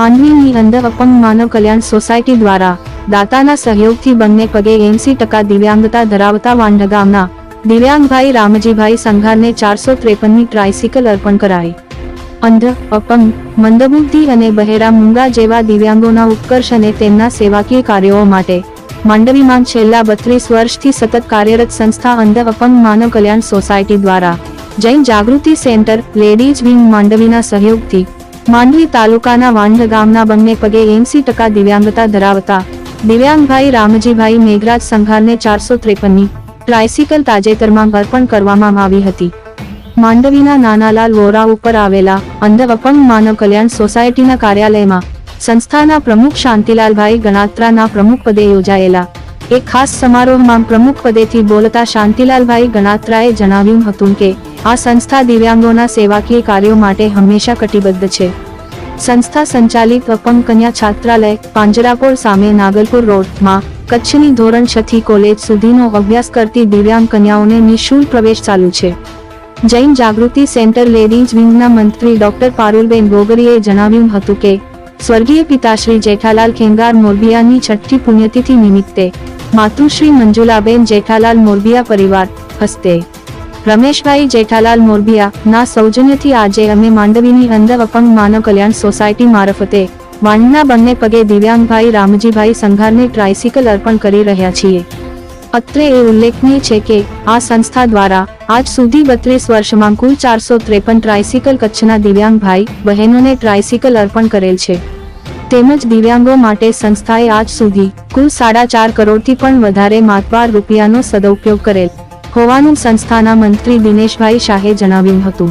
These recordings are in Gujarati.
માંડવીની અંદર અપંગ માનવ કલ્યાણ સોસાયટી દ્વારા દાતાના સહયોગથી બંને પગે એંસી ટકા દિવ્યાંગતા ધરાવતા વાંઢ ગામના દિવ્યાંગભાઈ રામજીભાઈ સંઘારને ચારસો ત્રેપનની ટ્રાયસિકલ અર્પણ કરાઈ. અંધ અપંગ મંદબુદ્ધિ અને બહેરા મૂંગા જેવા દિવ્યાંગોના ઉત્કર્ષ અને તેમના સેવાકીય કાર્યો માટે માંડવીમાં છેલ્લા બત્રીસ વર્ષથી સતત કાર્યરત સંસ્થા અંધ અપંગ માનવ કલ્યાણ સોસાયટી દ્વારા Jain Jagruti centre ladies wing માંડવીના સહયોગથી માંડવી તાલુકાના વાંઢ ગામના બંને પગે એંસી ટકા દિવ્યાંગતા ધરાવતા દિવ્યાંગભાઈ રામજીભાઈ મેઘરાજ સંઘારને ચારસો ત્રેપનની ટ્રાયસિકલ તાજેતરમાં અર્પણ કરવામાં આવી હતી. માંડવીના નાનાલાલ વોરા ઉપર આવેલા અંધ અપંગ માનવ કલ્યાણ સોસાયટીના કાર્યાલયમાં સંસ્થાના પ્રમુખ શાંતિલાલભાઈ ગણાત્રાના પ્રમુખ પદે યોજાયેલા એક ખાસ સમારોહમાં પ્રમુખ પદેથી બોલતા શાંતિલાલભાઈ ગણાત્રાએ જણાવ્યું હતું કે આ સંસ્થા દિવ્યાંગોના સેવાકીય કાર્યો માટે હંમેશા કટિબદ્ધ છે. સંસ્થા સંચાલિત અપંગ કન્યા છાત્રાલય, પાંજરાપોળ સામે નાગલપુર રોડમાં કચ્છની ધોરણ છથી કોલેજ સુધીનો અભ્યાસ કરતી દિવ્યાંગ કન્યાઓને નિઃશુલ્ક પ્રવેશ ચાલુ છે. જૈન જાગૃતિ સેન્ટર લેડીઝ વિંગના મંત્રી ડોક્ટર પારુલબેન ગોગરીએ જણાવ્યું હતું કે, સ્વર્ગીય પિતાશ્રી જેઠાલાલ ખેંગાર મોરબિયાની છઠ્ઠી પુણ્યતિથિ નિમિત્તે માતુશ્રી મંજુલાબેન જેઠાલાલ મોરબિયા પરિવાર હસ્તે રમેશભાઈ જેઠાલાલ મોરબિયા ના સૌજન્યથી આજે અમે માંડવીની અંદર અપંગ માનવ કલ્યાણ સોસાયટી મારફતે વાણના બંને પગે દિવ્યાંગભાઈ રામજીભાઈ સંઘારને ટ્રાયસિકલ અર્પણ કરી રહ્યા છીએ. અત્રે એ ઉલ્લેખનીય છે કે આ સંસ્થા દ્વારા આજ સુધી બત્રીસ વર્ષમાં કુલ ચારસો ત્રેપન ટ્રાયસિકલ કચ્છના દિવ્યાંગ ભાઈ બહેનોને ટ્રાયસિકલ અર્પણ કરેલ છે. તેમજ દિવ્યાંગો માટે સંસ્થાએ આજ સુધી કુલ સાડા ચાર કરોડથી પણ વધારે માતબાર રૂપિયાનો સદુપયોગ કરેલ. હોવાનું સંસ્થાના મંત્રી દિનેશભાઈ શાહે જણાવ્યું હતું.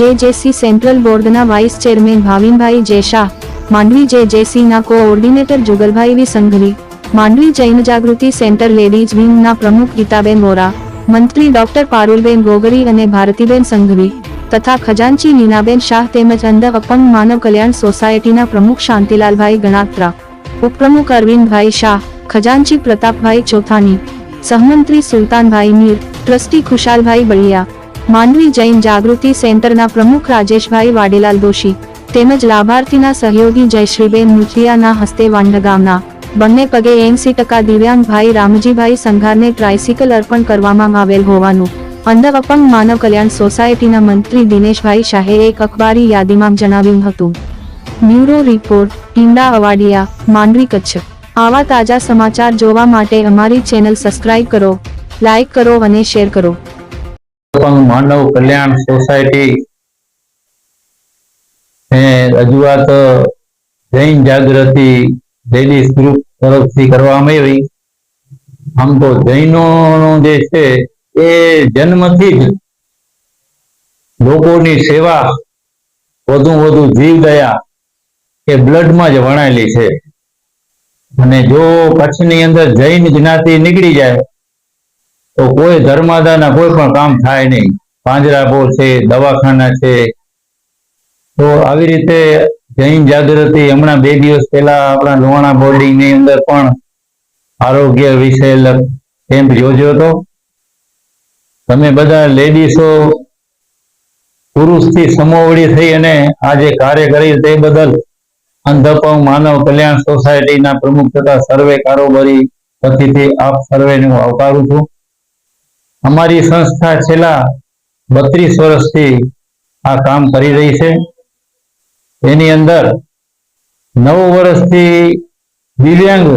જેજેસી સેન્ટ્રલ બોર્ડના vice chairman Bhavinbhai J Shah Mandvi જેજેસીના coordinator Jugalbhai V Sanghvi Mandvi Jain Jagruti centre ladies વિંગના પ્રમુખ ગીતાબેન વોરા, મંત્રી ડોક્ટર પારુલબેન ગોગરી અને ભારતીબેન સંઘવી, તથા ખજાનચી નીનાબેન શાહ તેમજ અંધ અપંગ માનવ કલ્યાણ સોસાયટીના પ્રમુખ શાંતિલાલભાઈ ગણાત્રા, ઉપપ્રમુખ અરવિંદભાઈ શાહ, ખજાનચી પ્રતાપભાઈ ચોથાની સહમંત્રી સુલતાનભાઈ મીર, ટ્રસ્ટી ખુશાલભાઈ બળિયા, માંડવી જૈન જાગૃતિ સેન્ટરના પ્રમુખ રાજેશભાઈ વાડેલાલ દોશી, તેમજ લાભાર્થીના સહયોગી જયશ્રીબેન મુથિયાના હસ્તે વાંઢ ગામના, બંને પગે એંસી ટકા દિવ્યાંગભાઈ રામજીભાઈ સંઘારને ટ્રાયસિકલ અર્પણ કરવામાં આવેલ હોવાનું અંધ અપંગ માનવ કલ્યાણ સોસાયટીના મંત્રી દિનેશભાઈ શાહે એક અખબારી યાદીમાં જણાવ્યું હતું. બ્યુરો રિપોર્ટ ઈંડા અવાડિયા, માંડવી કચ્છ. આવા તાજા સમાચાર જોવા માટે અમારી ચેનલ સબસ્ક્રાઇબ કરો લાઈક કરો અને શેર કરો. માનવ કલ્યાણ સોસાયટી રજૂઆત જૈન જાગૃતિ લેડીઝ ગ્રુપ તરફથી કરવામાં આવી. આમ તો જૈનો જે છે એ જન્મથી જ લોકોની સેવા વધુ વધુ જીવ દયા એ બ્લડમાં જ વણાયેલી છે. અને જો કચ્છની અંદર જૈન જ્ઞાતિ નીકળી જાય, તો કોઈ ધર્માદાના કોઈ પણ કામ થાય નહીં. પાંજરાપો છે, દવાખાના છે. તો આવી રીતે જૈન જાગૃતિ હમણાં બે દિવસ પહેલા આપણા લોહાણા બોર્ડિંગની અંદર પણ આરોગ્ય વિશે કેમ્પ યોજ્યો હતો. તમે બધા લેડીસો, પુરુષથી સમોવડી થઈ અને આ જે કાર્ય કરી તે બદલ અંધપંગ માનવ કલ્યાણ સોસાયટીના પ્રમુખ તથા સર્વે કારોબારી વતીથી આપ સર્વેને હું આવકારું છું. અમારી સંસ્થા છેલ્લા બત્રીસ વર્ષથી આ કામ કરી રહી છે. એની અંદર નવ વર્ષથી દિવ્યાંગ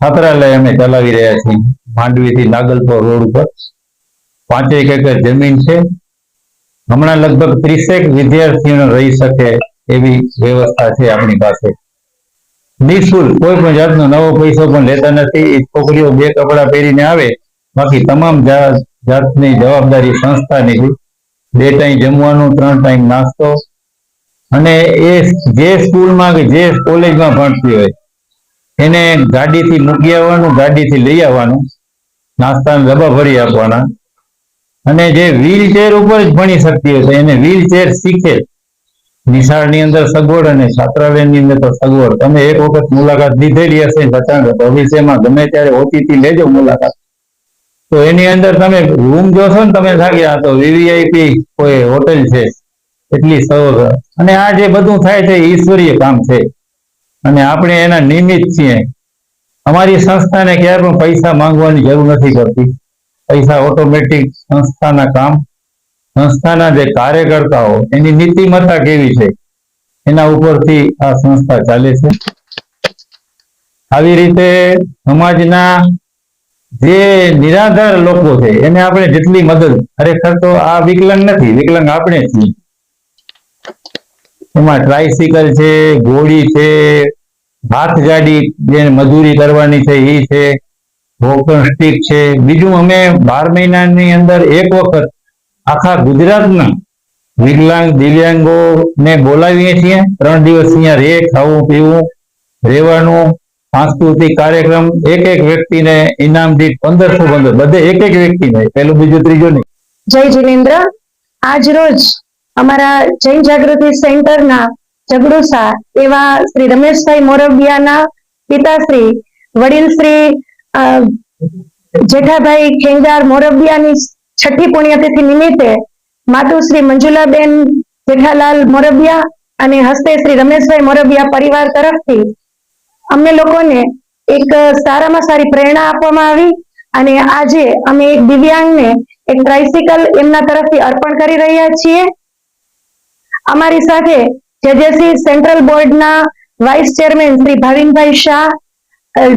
છાત્રાલય અમે ચલાવી રહ્યા છીએ. માંડવીથી નાગલપુર રોડ ઉપર. પાંચેક એકર જમીન છે. હમણાં લગભગ ત્રીસેક વિદ્યાર્થીઓ રહી શકે એવી વ્યવસ્થા છે આપણી પાસે. નિઃશુલ્ક, કોઈ પણ જાતનો નવો પૈસો પણ લેતા નથી. છોકરીઓ બે કપડા પહેરીને આવે, બાકી તમામ જાતની જવાબદારી સંસ્થાની બે ટાઈમ જમવાનું, ત્રણ ટાઈમ નાસ્તો. અને એ જે સ્કૂલમાં કે જે કોલેજમાં ભણતી હોય, એને ગાડીથી મૂકી આવવાનું, ગાડીથી લઈ આવવાનું, નાસ્તાના ડબ્બા ભરી આપવાના. અને જે વ્હીલચેર ઉપર જ ભણી શકતી હોય એને વ્હીલચેર શીખે. નિશાળની અંદર સગવડ અને છાત્રાલયની અંદર સગવડ. તમે એક વખત મુલાકાત લીધેલી હશે છતાં ભવિષ્યમાં ગમે ત્યારે ઓટીથી લેજો મુલાકાત. તો એની અંદર તમે રૂમ જોશો ને તમે લાગ્યા તો વીવીઆઈપી કોઈ હોટેલ છે, એટલી સરસ અને આ જે બધું થાય છે ઈશ્વરીય કામ છે. અને આપણે એના નિમિત્ત છીએ. અમારી સંસ્થાને ક્યારે પણ પૈસા માંગવાની જરૂર નથી કરતી પૈસા ઓટોમેટિક સંસ્થાના કામ સંસ્થાના જે કાર્યકર્તાઓ, એની નીતિમત્તા કેવી છે? એના ઉપરથી આ સંસ્થા ચાલે છે. આવી રીતે સમાજના જે નિરાધાર લોકો છે, એને આપણે જેટલી મદદ, ખરેખર તો આ વિકલંગ નથી, વિકલંગ આપણે છીએ. એમાં ટ્રાયસિકલ છે, ઘોડી છે હાથ ગાડી જેને મજૂરી કરવાની છે એ છે વોકર સ્ટીક છે. બીજું અમે બાર મહિનાની અંદર એક વખત આખા ગુજરાતના વિકલાંગ દિવ્યાંગો ને બોલાવીએ છીએ. ત્રણ દિવસ અહીંયા રે ખાવું, પીવું, રહેવાનું, સાંસ્કૃતિક કાર્યક્રમ. એક એક વ્યક્તિને ઇનામ દીઠ પંદરસો પંદર બધે એક એક વ્યક્તિને. પેલું બીજું, ત્રીજું નહીં. જય જીનેન્દ્ર. આજ રોજ અમારા જૈન જાગૃતિ સેન્ટરના જગડુસા એવા શ્રી રમેશભાઈ મોરબિયાના પિતાશ્રી વડીલ શ્રી જેઠાભાઈ ખેંગાર મોરબિયાની છઠ્ઠી પુણ્યતિથિ નિમિત્તે માતુશ્રી મંજુલાબેન જેઠાલાલ મોરબિયા અને હસ્તે શ્રી રમેશભાઈ મોરબિયા પરિવાર તરફથી અમને લોકોને એક સારામાં સારી પ્રેરણા આપવામાં આવી અને આજે અમે એક દિવ્યાંગને એક ટ્રાઇસિકલ એમના તરફથી અર્પણ કરી રહ્યા છીએ. અમારી સાથે જેજેસી સેન્ટ્રલ બોર્ડના vice chairman Shri Bhavinbhai Shah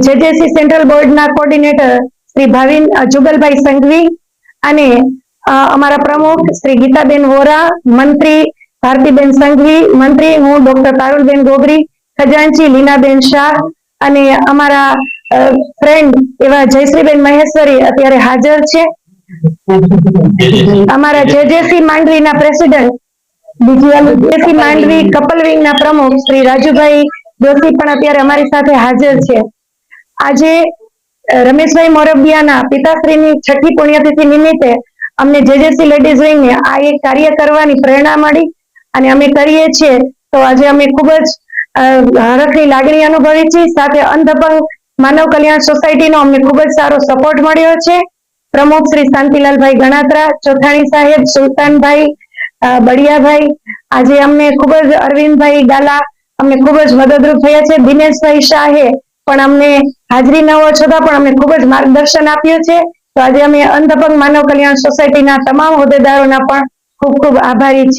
JJC central બોર્ડના કોર્ડિનેટર શ્રી ભાવિન જુગલભાઈ સંઘવી અને અમારા પ્રમુખ શ્રી ગીતાબેન વોરા, મંત્રી ભારતીબેન સંઘવી, મંત્રી હું ડોક્ટર પારુલબેન ગોગરી, ખજાનચી લીનાબેન શાહ અને અમારા ફ્રેન્ડ એવા જયશ્રીબેન મહેશ્વરી અત્યારે હાજર છે. અમારા જેજેસી માંડવીના પ્રેસિડેન્ટ, બીજી માંડવી કપલ વિંગના પ્રમુખ શ્રી રાજુભાઈ જોશી પણ અત્યારે અમારી સાથે હાજર છે. આજે રમેશભાઈ મોરબિયાના પિતાશ્રીની છઠ્ઠી પુણ્યતિથિ નિમિત્તે અમને જેજેસી લેડીઝ વિંગને આ એક કાર્ય કરવાની પ્રેરણા મળી અને અમે કરીએ છીએ તો આજે અમે ખૂબ જ હરખની લાગણી અનુભવી છીએ. સાથે અંધપંગ માનવ કલ્યાણ સોસાયટીનો અમને ખૂબ જ સારો સપોર્ટ મળ્યો છે. પ્રમુખ શ્રી શાંતિલાલભાઈ ગણાત્રા, ચોથાણી સાહેબ સુલતાનભાઈ બળિયાભાઈ આજે અમને ખૂબ જ અરવિંદભાઈ ગાલા અમને ખૂબ જ મદદરૂપ થયા છે. દિનેશભાઈ શાહે પણ અમને હાજરી ન હોવા છતાં પણ અમને ખૂબ જ માર્ગદર્શન આપ્યું છે. તો આજે અમે અંધપંગ માનવ કલ્યાણ સોસાયટીના તમામ હોદ્દેદારોના પણ ખૂબ ખૂબ આભારી